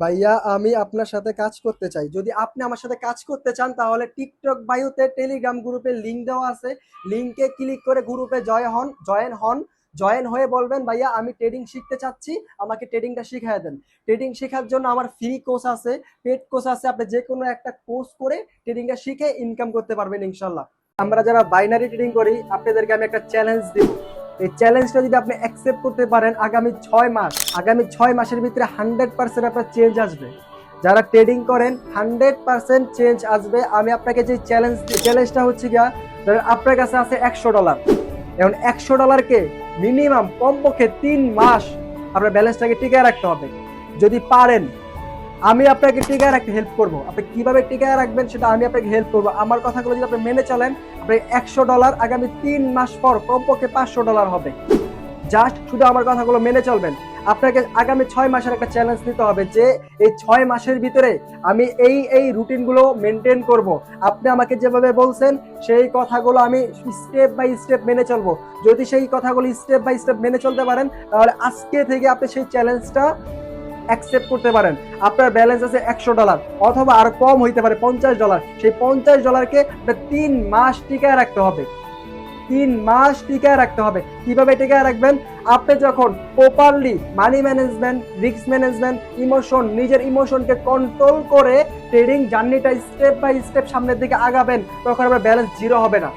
ভাইয়া, আমি আপনার সাথে কাজ করতে চাই। যদি আপনি আমার সাথে কাজ করতে চান, তাহলে টিকটক বায়ুতে টেলিগ্রাম গ্রুপে লিঙ্ক দেওয়া আছে। লিংকে ক্লিক করে গ্রুপে জয় হন জয়েন হন জয়েন হয়ে বলবেন, ভাইয়া, আমি ট্রেডিং শিখতে চাচ্ছি, আমাকে ট্রেডিংটা শিখিয়ে দেন। ট্রেডিং শেখার জন্য আমার ফ্রি কোর্স আছে পেড কোর্স আছে। আপনি যে কোনো একটা কোর্স করে ট্রেডিংটা শিখে ইনকাম করতে পারবেন ইনশাল্লাহ। আমরা যারা বাইনারি ট্রেডিং করি, আপনাদেরকে আমি একটা চ্যালেঞ্জ দিব। এই চ্যালেঞ্জটা যদি আপনি অ্যাকসেপ্ট করতে পারেন, আগামী ছয় মাস, আগামী ছয় মাসের ভিতরে হান্ড্রেড পার্সেন্ট আপনার চেঞ্জ আসবে। যারা ট্রেডিং করেন হান্ড্রেড পার্সেন্ট চেঞ্জ আসবে। আমি আপনাকে যে চ্যালেঞ্জ চ্যালেঞ্জটা হচ্ছে গিয়া, ধরেন আপনার কাছে আছে একশো ডলার এখন একশো ডলারকে মিনিমাম কমপক্ষে তিন মাস আপনার ব্যালেন্সটাকে টিকায় রাখতে হবে। যদি পারেন আমি আপনাকে টিকায় রাখতে হেল্প করব। আপনি কীভাবে টিকায় রাখবেন সেটা আমি আপনাকে হেল্প করব। আমার কথাগুলো যদি আপনি মেনে চলেন আপনি একশো ডলার আগামী তিন মাস পর কমপক্ষে পাঁচশো ডলার হবে। জাস্ট শুধু আমার কথাগুলো মেনে চলবেন। আপনাকে আগামী ছয় মাসের একটা চ্যালেঞ্জ নিতে হবে যে, এই ছয় মাসের ভিতরে আমি এই এই রুটিনগুলো মেনটেন করব। আপনি আমাকে যেভাবে বলছেন, সেই কথাগুলো আমি স্টেপ বাই স্টেপ মেনে চলবো। যদি সেই কথাগুলো স্টেপ বাই স্টেপ মেনে চলতে পারেন, তাহলে আজকে থেকে আপনি সেই চ্যালেঞ্জটা অ্যাকসেপ্ট করতে পারেন। আপনার ব্যালেন্স আছে একশো ডলার অথবা আর কম হইতে পারে পঞ্চাশ ডলার সেই পঞ্চাশ ডলারকে আপনার তিন মাস টিকায় রাখতে হবে। তিন মাস টিকায় রাখতে হবে। কীভাবে টিকায় রাখবেন? আপনি যখন properly money management risk management emotion নিজের ইমোশনকে কন্ট্রোল করে ট্রেডিং জার্নিটা স্টেপ বাই স্টেপ সামনের দিকে আগাবেন, তখন আপনার ব্যালেন্স জিরো হবে না।